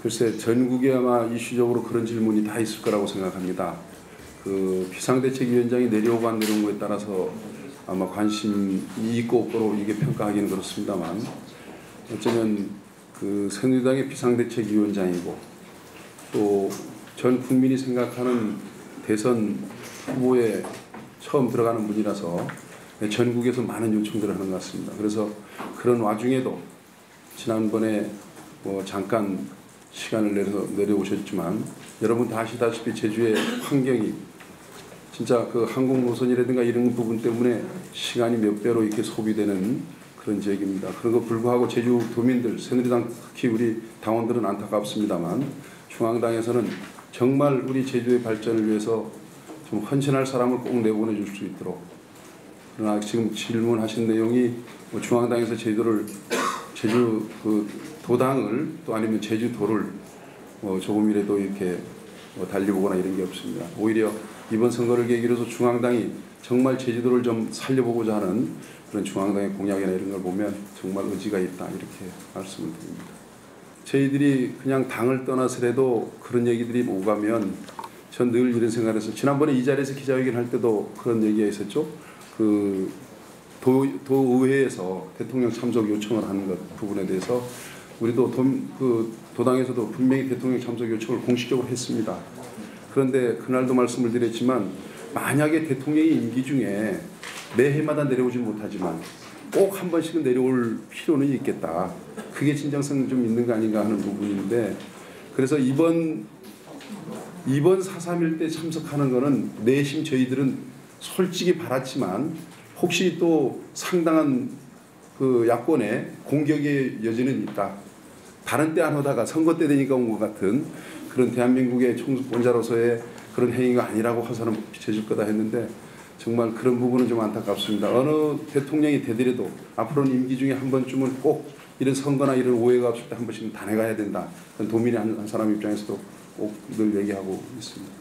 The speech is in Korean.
글쎄 전국에 아마 이슈적으로 그런 질문이 다 있을 거라고 생각합니다. 그 비상대책위원장이 내려오고 안 내려온 거에 따라서 아마 관심이 있고 없고로 이게 평가하기는 그렇습니다만 어쩌면 그 새누리당의 비상대책위원장이고 또 전 국민이 생각하는 대선 후보에 처음 들어가는 분이라서 전국에서 많은 요청들을 하는 것 같습니다. 그래서 그런 와중에도 지난번에 뭐 잠깐 시간을 내려 내려오셨지만 여러분 다 아시다시피 제주의 환경이 진짜 그 항공 노선이라든가 이런 부분 때문에 시간이 몇 배로 이렇게 소비되는 그런 지역입니다. 그런 거 불구하고 제주 도민들, 새누리당 특히 우리 당원들은 안타깝습니다만 중앙당에서는 정말 우리 제주의 발전을 위해서 좀 헌신할 사람을 꼭 내보내 줄 수 있도록 그러나 지금 질문하신 내용이 뭐 중앙당에서 제주를 제주 그 도당을 또 아니면 제주도를 뭐 조금이라도 이렇게 뭐 달리보거나 이런 게 없습니다. 오히려 이번 선거를 계기로서 중앙당이 정말 제주도를 좀 살려보고자 하는 그런 중앙당의 공약이나 이런 걸 보면 정말 의지가 있다 이렇게 말씀을 드립니다. 저희들이 그냥 당을 떠나서라도 그런 얘기들이 오가면 전 늘 이런 생각을 해서 지난번에 이 자리에서 기자회견 할 때도 그런 얘기가 있었죠. 그 도, 도의회에서 대통령 참석 요청을 하는 것 부분에 대해서 우리도 도, 그 도당에서도 분명히 대통령 참석 요청을 공식적으로 했습니다. 그런데 그날도 말씀을 드렸지만 만약에 대통령이 임기 중에 매해마다 내려오지 못하지만 꼭 한 번씩은 내려올 필요는 있겠다. 그게 진정성 좀 있는 거 아닌가 하는 부분인데 그래서 이번 이번 4.3일 때 참석하는 거는 내심 저희들은 솔직히 바랐지만 혹시 또 상당한 그 야권의 공격의 여지는 있다. 다른 때안 오다가 선거 때 되니까 온 것 같은 그런 대한민국의 총수권자로서의 그런 행위가 아니라고 화살은 비춰질 거다 했는데 정말 그런 부분은 좀 안타깝습니다. 어느 대통령이 되더라도 앞으로는 임기 중에 한 번쯤은 꼭 이런 선거나 이런 오해가 없을 때 한 번씩은 다 내가야 된다. 도민의 한, 한 사람 입장에서도 꼭 늘 얘기하고 있습니다.